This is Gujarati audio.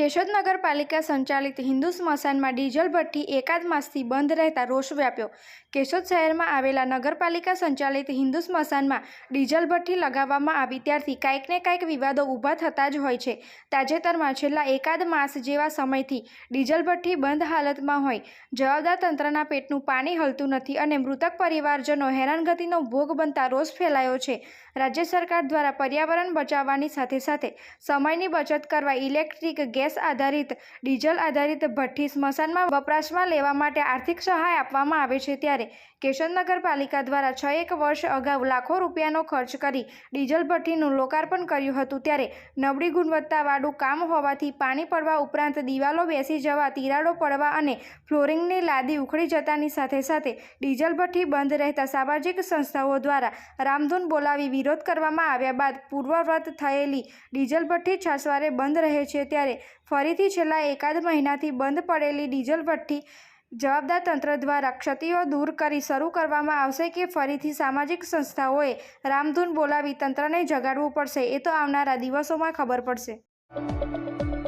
કેશોદ નગરપાલિકા સંચાલિત હિન્દુ સ્મશાનમાં ડીઝલ ભઠ્ઠી એકાદ માસથી બંધ રહેતા રોષ વ્યાપ્યો. કેશોદ શહેરમાં આવેલા નગરપાલિકા સંચાલિત હિન્દુ સ્મશાનમાં ડીઝલ ભઠ્ઠી લગાવવામાં આવી ત્યારથી કાંઈક ને કાંઈક વિવાદો ઊભા થતા જ હોય છે. તાજેતરમાં છેલ્લા એકાદ માસ જેવા સમયથી ડીઝલ ભઠ્ઠી બંધ હાલતમાં હોય. જવાબદાર તંત્રના પેટનું પાણી હલતું નથી અને મૃતક પરિવારજનો હેરાનગતિનો ભોગ બનતા રોષ ફેલાયો છે. રાજ્ય સરકાર દ્વારા પર્યાવરણ બચાવવાની સાથે સાથે સમયની બચત કરવા ઇલેક્ટ્રિક ગેસ આધારિત, ડીઝલ આધારિત ભઠ્ઠી સ્મશાનમાં વપરાશમાં લેવા માટે આર્થિક સહાય આપવામાં આવે છે ત્યારે કેશોદ નગરપાલિકા દ્વારા છ એક વર્ષ અગાઉ લાખો રૂપિયાનો ખર્ચ કરી ડીઝલ ભઠ્ઠીનું લોકાર્પણ કર્યું હતું ત્યારે નબળી ગુણવત્તાવાળું કામ હોવાથી પાણી પડવા ઉપરાંત દિવાલો બેસી જવા, તિરાડો પડવા અને ફ્લોરિંગની લાદી ઉખડી જતાની સાથે સાથે ડીઝલ ભઠ્ઠી બંધ રહેતા સામાજિક સંસ્થાઓ દ્વારા રામધૂન બોલાવી વિરોધ કરવામાં આવ્યા બાદ પૂર્વવ્રત થયેલી ડીઝલ ભઠ્ઠી છાસવારે બંધ રહે છે ત્યારે ફરીથી છેલ્લા એકાદ મહિનાથી બંધ પડેલી ડીઝલ ભઠ્ઠી જવાબદાર તંત્ર દ્વારા ક્ષતિઓ દૂર કરી શરૂ કરવામાં આવશે કે ફરીથી સામાજિક સંસ્થાઓએ રામધૂન બોલાવી તંત્રને જગાડવું પડશે એ તો આવનારા દિવસોમાં ખબર પડશે.